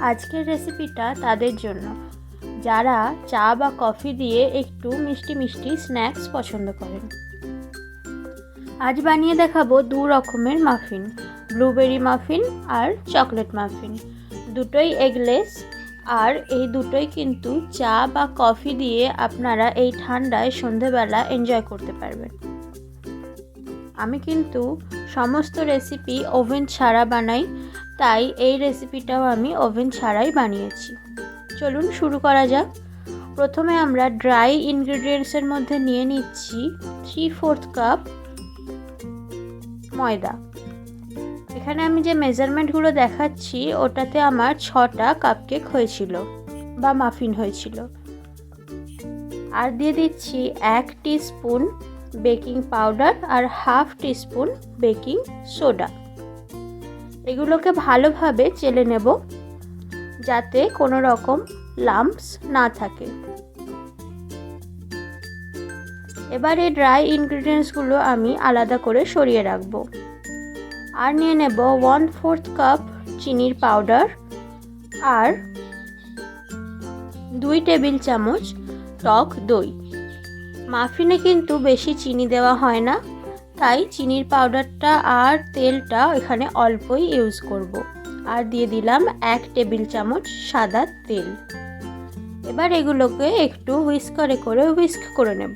আজকের রেসিপিটা তাদের জন্য। যারা চা বা কফি দিয়ে একটু মিষ্টি মিষ্টি স্ন্যাক্স পছন্দ করেন। আজ বানিয়ে দেখাবো দু রকমের মাফিন ব্লুবেরি মাফিন আর চকলেট মাফিন দুটোই এগলেস আর এই দুটোই কিন্তু চা বা কফি দিয়ে আপনারা এই ঠান্ডায় সন্ধেবেলা এনজয় করতে পারবেন। আমি কিন্তু সমস্ত রেসিপি ওভেন ছাড়া বানাই। তাই এই রেসিপিটাও আমি ওভেন ছাড়াই বানিয়েছি। চলুন শুরু করা যাক। প্রথমে আমরা ড্রাই ইনগ্রিডিয়েন্টসের মধ্যে নিয়ে নিচ্ছি থ্রি ফোর্থ কাপ ময়দা। এখানে আমি যে মেজারমেন্টগুলো দেখাচ্ছি, ওটাতে আমার ছটা কাপকেক হয়েছিল বা মাফিন হয়েছিল। আর দিয়ে দিচ্ছি এক স্পুন বেকিং পাউডার আর হাফ টিস্পুন বেকিং সোডা এগুলোকে ভালোভাবে চেলে নেব যাতে কোনো রকম লাম্পস না থাকে। এবার এই ড্রাই ইনগ্রিডিয়েন্টসগুলো আমি আলাদা করে সরিয়ে রাখব। আর নিয়ে নেব ওয়ান ফোর্থ কাপ চিনির পাউডার আর দুই টেবিল চামচ টক দই। মাফিনে কিন্তু বেশি চিনি দেওয়া হয় না। তাই চিনির পাউডারটা আর তেলটা এখানে অল্পই ইউজ করব। আর দিয়ে দিলাম এক টেবিল চামচ সাদা তেল। এবার এগুলোকে একটু হুইস্কারে করে হুইস্ক করে নেব।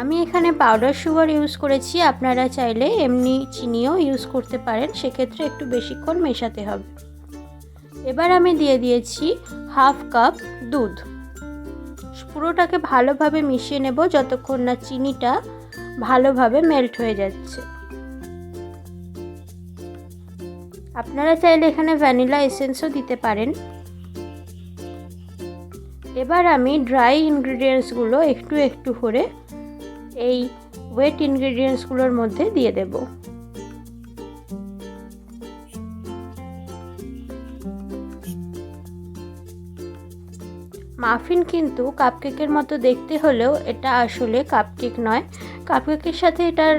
আমি এখানে পাউডার সুগার ইউজ করেছি, আপনারা চাইলে এমনি চিনিও ইউজ করতে পারেন, সেক্ষেত্রে একটু বেশিক্ষণ মেশাতে হবে। এবার আমি দিয়ে দিয়েছি হাফ কাপ দুধ। পুরোটাকে ভালোভাবে মিশিয়ে নেব যতক্ষণ না চিনিটা ভালোভাবে মেল্ট হয়ে যাচ্ছে। আপনারা চাইলে এখানে ভ্যানিলা এসেন্সও দিতে পারেন। এবার আমি ড্রাই ইনগ্রিডিয়েন্টসগুলো একটু একটু করে এই ওয়েট ইনগ্রিডিয়েন্টসগুলোর মধ্যে দিয়ে দেবো। মাফিন কিন্তু কাপকেকের মতো দেখতে হলেও এটা আসলে কাপকেক নয়। কাপকেকের সাথে এটার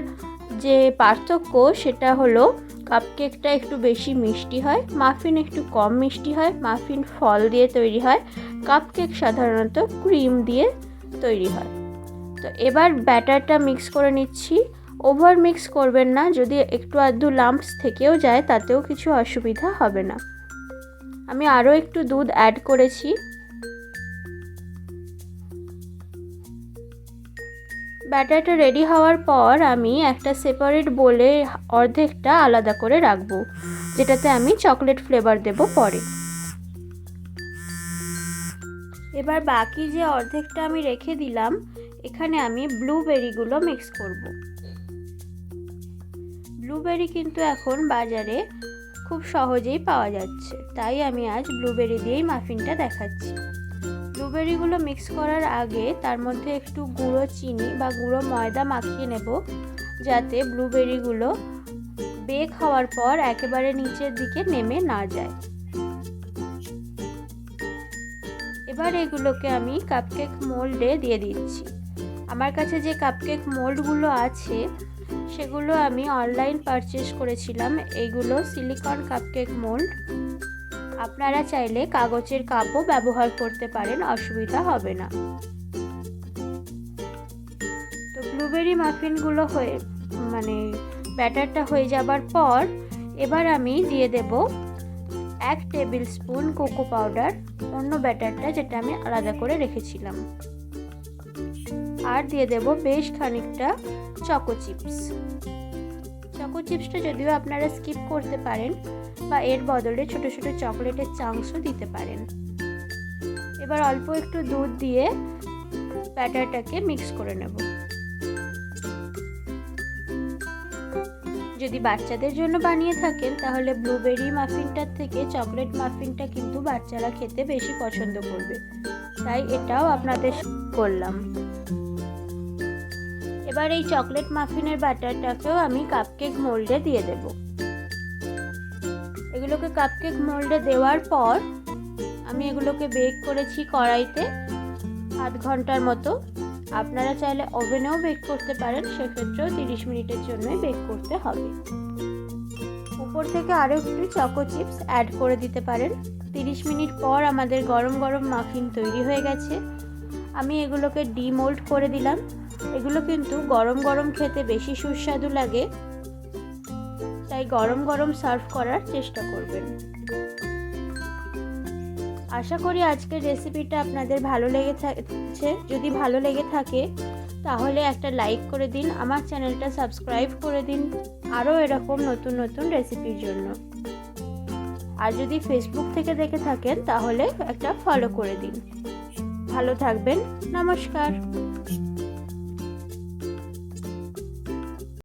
যে পার্থক্য সেটা হলো কাপকেকটা একটু বেশি মিষ্টি হয়, মাফিন একটু কম মিষ্টি হয়, মাফিন ফল দিয়ে তৈরি হয় কাপকেক সাধারণত ক্রিম দিয়ে তৈরি হয়। তো এবার ব্যাটারটা মিক্স করে নিচ্ছি। ওভার মিক্স করবেন না, যদি একটু আধটু লাম্পস থেকেও যায় তাতেও কিছু অসুবিধা হবে না। আমি আরও একটু দুধ অ্যাড করেছি। ব্যাটারটা রেডি হওয়ার পর আমি একটা সেপারেট বলে অর্ধেকটা আলাদা করে রাখব, যেটাতে আমি চকলেট ফ্লেভার দেব পরে। এবার বাকি যে অর্ধেকটা আমি রেখে দিলাম, এখানে আমি ব্লুবেরিগুলো মিক্স করব। ব্লুবেরি কিন্তু এখন বাজারে খুব সহজেই পাওয়া যাচ্ছে, তাই আমি আজ ব্লুবেরি দিয়েই মাফিনটা দেখাচ্ছি। ব্লুবেরিগুলো মিক্স করার আগে তার মধ্যে একটু গুঁড়ো চিনি বা গুঁড়ো ময়দা মাখিয়ে নেব, যাতে ব্লুবেরিগুলো বেক হওয়ার পর একেবারে নিচের দিকে নেমে না যায়। এবার এগুলোকে আমি কাপকেক মোল্ডে দিয়ে দিচ্ছি। আমার কাছে যে কাপকেক মোল্ডগুলো আছে, সেগুলো আমি অনলাইন পারচেস করেছিলাম। এগুলো সিলিকন কাপকেক মোল্ড আপনারা চাইলে কাগজের কাপও ব্যবহার করতে পারেন, অসুবিধা হবে না। তো ব্লুবেরি মাফিনগুলো হয়ে মানে ব্যাটারটা হয়ে যাবার পর এবার আমি দিয়ে দেব এক টেবিল স্পুন কোকো পাউডার অন্য ব্যাটারটা যেটা আমি আলাদা করে রেখেছিলাম। আর দিয়ে দেব বেশ খানিকটা চকো চিপস চকো চিপসটা যদিও আপনারা স্কিপ করতে পারেন বা এর বদলে ছোট ছোট চকলেটের চাংসও দিতে পারেন। এবার অল্প একটু দুধ দিয়ে ব্যাটারটাকে মিক্স করে নেব। যদি বাচ্চাদের জন্য বানিয়ে থাকেন, তাহলে ব্লুবেরি মাফিনটার থেকে চকলেট মাফিনটা কিন্তু বাচ্চারা খেতে বেশি পছন্দ করবে। তাই এটাও আপনাদের করলাম। এবার এই চকলেট মাফিনের ব্যাটারটাকেও আমি কাপকেক মোল্ডে দিয়ে দেব। এগুলোকে কাপকেক মোল্ডে দেওয়ার পর আমি এগুলোকে বেক করেছি কড়াইতে আধ ঘণ্টার মতো। আপনারা চাইলে ওভেনেও বেক করতে পারেন, সেক্ষেত্রেও তিরিশ মিনিটের জন্যই বেক করতে হবে। উপর থেকে আরও একটু চকো চিপস অ্যাড করে দিতে পারেন। তিরিশ মিনিট পর আমাদের গরম গরম মাফিন তৈরি হয়ে গেছে। আমি এগুলোকে ডিমোল্ড করে দিলাম। এগুলো কিন্তু গরম গরম খেতে বেশি সুস্বাদু লাগে। তাই গরম গরম সার্ভ করার চেষ্টা করবেন। আশা করি আজকের রেসিপিটা আপনাদের ভালো লেগে থাকছে। যদি ভালো লেগে থাকে, তাহলে একটা লাইক করে দিন, আমার চ্যানেলটা সাবস্ক্রাইব করে দিন। আরও এরকম নতুন নতুন রেসিপির জন্য। আর যদি ফেসবুক থেকে দেখে থাকেন, তাহলে একটা ফলো করে দিন। ভালো থাকবেন, নমস্কার।